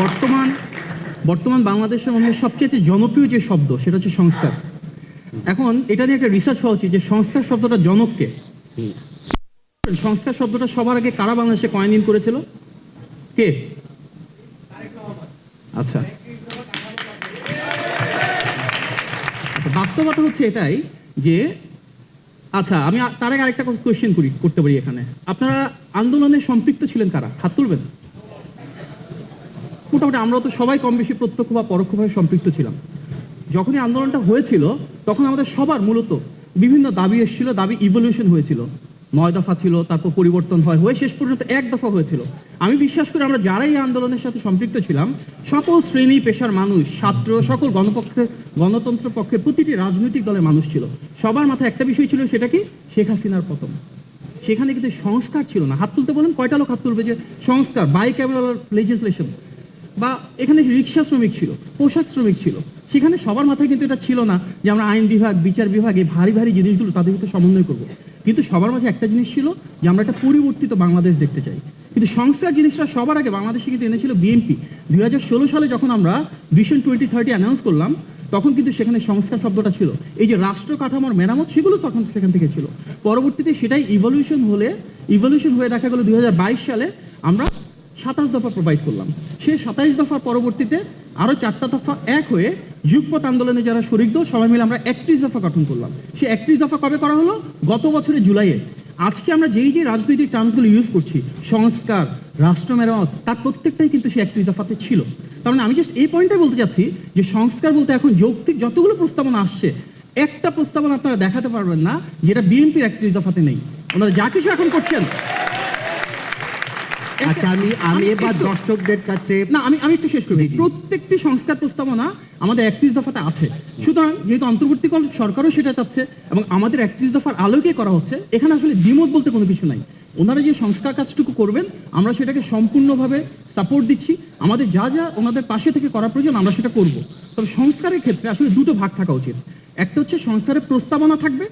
বর্তমান বর্তমান বাংলাদেশের মধ্যে সবচেয়ে জনপ্রিয় যে শব্দ সেটা হচ্ছে সংস্কার। এখন এটা নিয়ে একটা রিসার্চ হওয়া উচিত যে সংস্কার শব্দটা জনককে। সংস্কার শব্দটা সবার আগে কারা বাংলাদেশে কয়েন করেছিল? কে? আচ্ছা। আচ্ছা, বাস্তবতা হচ্ছে এটাই যে আচ্ছা আমি তার আগে আরেকটা কোয়েশ্চেন করি করতে পারি এখানে। আপনারা আন্দোলনে সম্পৃক্ত ছিলেন কারা? হাত তুলবেন। মোটামুটি আমরা তো সবাই কম বেশি প্রত্যক্ষ বা পরোক্ষভাবে সম্পৃক্ত ছিলাম। যখনই আন্দোলনটা হয়েছিল, তখন আমাদের সবার মূলত বিভিন্ন দাবি এসেছিল, দাবি ইভলিউশন হয়েছিল। নয় দফা ছিল, তারপর পরিবর্তন হয়, হয়ে শেষ পর্যন্ত এক দফা হয়েছিল। আমি বিশ্বাস করি আমরা যারাই এই আন্দোলনের সাথে সম্পৃক্ত ছিলাম, সকল শ্রেণি, পেশার মানুষ, ছাত্র, সকল গণপক্ষের গণতন্ত্র পক্ষের প্রতিটি রাজনৈতিক দলের মানুষ ছিল। সবার মাথায় একটা বিষয় ছিল, সেটা কি? শেখ হাসিনার পতন। সেখানে কিন্তু সংস্কার ছিল না। হাত তুলতে বলেন, কয়টা লোক হাত তুলবে যে সংস্কার? বাইক্যামেরাল লেজিসলেশন বা এখানে রিক্সা শ্রমিক ছিল, পোশাক শ্রমিক ছিল। সেখানে সবার মাথায় কিন্তু এটা ছিল না যে আমরা আইন বিভাগ, বিচার বিভাগ এই ভারী ভারী জিনিসগুলো তাদের ভিতরে সমন্বয় করব। কিন্তু সবার মাঝে একটা জিনিস ছিল যে আমরা একটা পরিবর্তিত বাংলাদেশ দেখতে চাই। কিন্তু সংস্কার জিনিসটা সবার আগে বাংলাদেশে কিন্তু এনেছিল বিএনপি। দুই হাজার ষোলো সালে যখন আমরা ভিশন টোয়েন্টি থার্টি অ্যানাউন্স করলাম, তখন কিন্তু সেখানে সংস্কার শব্দটা ছিল। এই যে রাষ্ট্র কাঠামোর মেরামত, সেগুলো তখন সেখান থেকে ছিল। পরবর্তীতে সেটাই ইভলিউশন হলে ইভলিউশন হয়ে দেখা গেল দুই হাজার বাইশ সালে আমরা সাতাশ দফা প্রোভাইড করলাম। সেই সাতাইশ দফার পরবর্তীতে আরও চারটা দফা এক হয়ে যুগপথ আন্দোলনে যারা শরিক সবাই মিলে আমরা একত্রিশ দফা গঠন করলাম। সেই একত্রিশ দফা কবে করা হলো? গত বছরের জুলাইয়ে। আজকে আমরা যেই যে রাজনৈতিক টার্মসগুলো ইউজ করছি, সংস্কার, রাষ্ট্র মেরামত, তার প্রত্যেকটাই কিন্তু সেই একত্রিশ দফাতে ছিল। তার মানে আমি জাস্ট এই পয়েন্টটাই বলতে চাচ্ছি যে সংস্কার বলতে এখন যৌক্তিক যতগুলো প্রস্তাবনা আসছে, একটা প্রস্তাবনা আপনারা দেখাতে পারবেন না, যেটা বিএনপির একত্রিশ দফাতে নেই। ওনারা যা কিছু এখন করছেন আচ্ছা আমি আমি এবার দর্শকদের কাছে না আমি আমি একটু শেষ করি প্রত্যেকটি সংস্কার প্রস্তাবনা আমাদের একত্রিশ দফাতে আছে। সুতরাং যেহেতু অন্তর্বর্তীকাল সরকারও সেটা চাচ্ছে এবং আমাদের একত্রিশ দফার আলোকে করা হচ্ছে এখানে আসলে দ্বিমত বলতে কোনো কিছু নাই। ওনারা যে সংস্কার কাজটুকু করবেন আমরা সেটাকে সম্পূর্ণভাবে সাপোর্ট দিচ্ছি। আমাদের যা যা ওনাদের পাশে থেকে করা প্রয়োজন আমরা সেটা করব। তবে সংস্কারের ক্ষেত্রে আসলে দুটো ভাগ থাকা উচিত। একটা হচ্ছে সংস্কারের প্রস্তাবনা থাকবে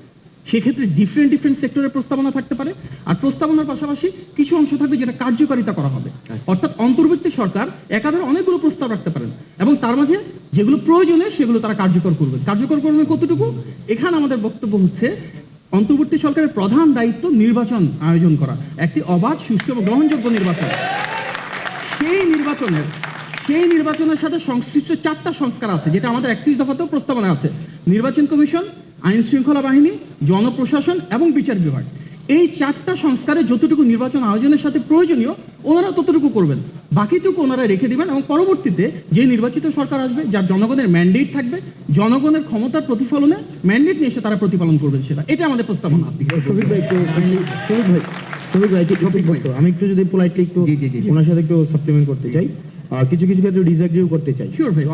সেক্ষেত্রে ডিফারেন্ট ডিফারেন্ট সেক্টরের প্রস্তাবনা থাকতে পারে। আর প্রস্তাবনার পাশাপাশি কিছু অংশ থাকবে যেটা কার্যকারিতা করা হবে। অর্থাৎ অন্তর্বর্তী সরকার একাধারে অনেকগুলো প্রস্তাব রাখতে পারেন। এবং তার মাঝে যেগুলো প্রয়োজনে সেগুলো তারা কার্যকর করবে। কার্যকর করবে কতটুকু? এখানে আমাদের বক্তব্য হচ্ছে অন্তর্বর্তী সরকারের প্রধান দায়িত্ব নির্বাচন আয়োজন করা। একটি অবাধ সুষ্ঠু এবং গ্রহণযোগ্য নির্বাচন। সেই নির্বাচনের সেই নির্বাচনের সাথে সংশ্লিষ্ট চারটা সংস্কার আছে যেটা আমাদের একত্রিশ দফাতেও প্রস্তাবনা আছে। নির্বাচন কমিশন আইন শৃঙ্খলা বাহিনী জনপ্রশাসন এবং বিচার বিভাগ। এই চারটা সংস্কারে যতটুকু নির্বাচন আয়োজনের সাথে প্রয়োজনীয় ওনারা ততটুকু করবেন। বাকিটুকু ওনারা রেখে দিবেন এবং পরবর্তীতে যে নির্বাচিত সরকার আসবে যার জনগণের ম্যান্ডেট থাকবে জনগণের ক্ষমতার প্রতিফলনে ম্যান্ডেট নিয়ে এসে তারা প্রতিপালন করবেন সেটা। এটা আমাদের প্রস্তাবনা। আমি একটু যদি পোলাইটলি একটু। ওনার সাথে একটু সাপ্লিমেন্ট করতে চাই। কিছু কিছু ক্ষেত্রে ডিসএগ্রিও করতে চাই। শিওর ভাই।